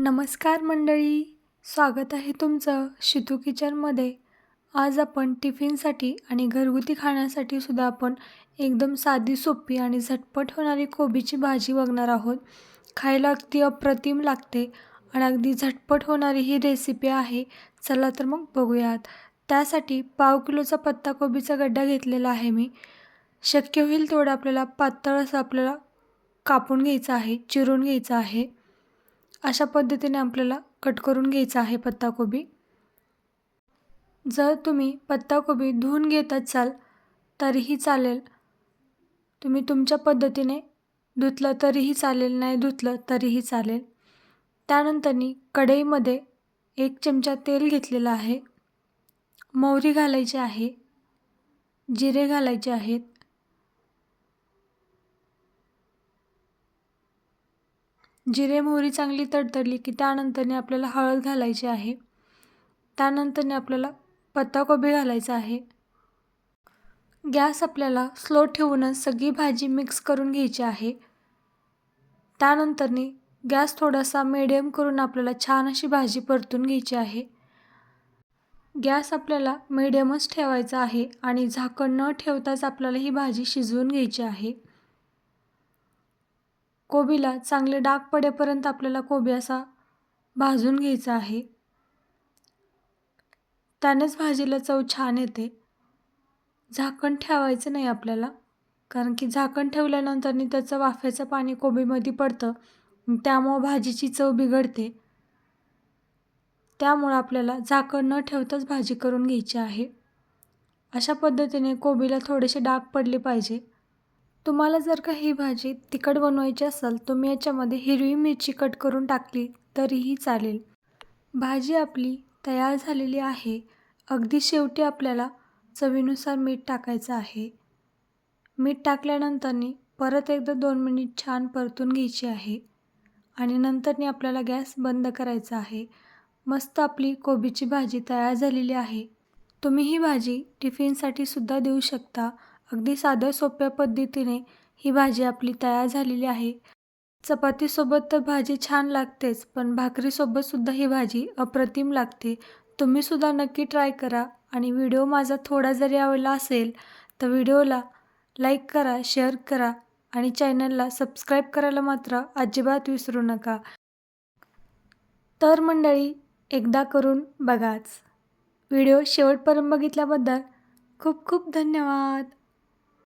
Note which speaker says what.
Speaker 1: नमस्कार मंडळी स्वागत आहे तुमचं शितू किचनमध्ये. आज आपण टिफिनसाठी आणि घरगुती खाण्यासाठी सुद्धा आपण एकदम साधी सोपी आणि झटपट होणारी कोबीची भाजी बघणार आहोत. खायला अगदी अप्रतिम लागते आणि अगदी झटपट होणारी ही रेसिपी आहे. चला तर मग बघूयात. त्यासाठी पाव किलोचा पत्ताकोबीचा गड्डा घेतलेला आहे मी. शक्य होईल तेवढं आपल्याला पातळ असं आपल्याला कापून घ्यायचं आहे चिरून घ्यायचं आहे. अशा पद्धतीने आपल्याला कट करून घ्यायचा आहे पत्ताकोबी. जर तुम्ही पत्ताकोबी धुवून घेत असाल तरीही चालेल. तुम्ही तुमच्या पद्धतीने धुतलं तरीही चालेल नाही धुतलं तरीही चालेल. त्यानंतरनी कढईमध्ये एक चमचा तेल घेतलेलं आहे. मोहरी घालायची आहे. जिरे घालायचे आहेत. जिरे मोहरी चांगली तडतडली की त्यानंतरने आपल्याला हळद घालायची आहे. त्यानंतरने आपल्याला पत्ताकोबी घालायचा आहे. गॅस आपल्याला स्लो ठेवूनच सगळी भाजी मिक्स करून घ्यायची आहे. त्यानंतरने गॅस थोडासा मिडियम करून आपल्याला छान अशी भाजी परतून घ्यायची आहे. गॅस आपल्याला मिडियमच ठेवायचा आहे आणि झाकण न ठेवताच आपल्याला ही भाजी शिजवून घ्यायची आहे. कोबीला चांगले डाग पडेपर्यंत आपल्याला कोबी असा भाजून घ्यायचा आहे. त्यानेच भाजीला चव छान येते. झाकण ठेवायचं नाही आपल्याला कारण की झाकण ठेवल्यानंतरनी त्याचं वाफ्याचं पाणी कोबीमध्ये पडतं त्यामुळं भाजीची चव बिघडते. त्यामुळं आपल्याला झाकण न ठेवताच भाजी करून घ्यायची आहे. अशा पद्धतीने कोबीला थोडेसे डाग पडले पाहिजे. तुम्हाला जर का ही भाजी तिखट बनवायची असेल तुम्ही याच्यामध्ये हिरवी मिरची कट करून टाकली तरीही चालेल. भाजी आपली तयार झालेली आहे. अगदी शेवटी आपल्याला चवीनुसार मीठ टाकायचं आहे. मीठ टाकल्यानंतरनी परत एकदा दोन मिनिट छान परतून घ्यायची आहे आणि नंतरनी आपल्याला गॅस बंद करायचा आहे. मस्त आपली कोबीची भाजी तयार झालेली आहे. तुम्ही ही भाजी टिफिनसाठी सुद्धा देऊ शकता. अगदी साध्या सोप्या पद्धतीने ही भाजी आपली तयार झालेली आहे. चपातीसोबत तर भाजी छान लागतेच पण भाकरीसोबतसुद्धा ही भाजी अप्रतिम लागते. तुम्हीसुद्धा नक्की ट्राय करा आणि व्हिडिओ माझा थोडा जरी आवडला असेल तर व्हिडिओला लाईक करा शेअर करा आणि चॅनलला सबस्क्राईब करायला मात्र अजिबात विसरू नका. तर मंडळी एकदा करून बघाच. व्हिडिओ शेवटपर्यंत बघितल्याबद्दल खूप खूप धन्यवाद.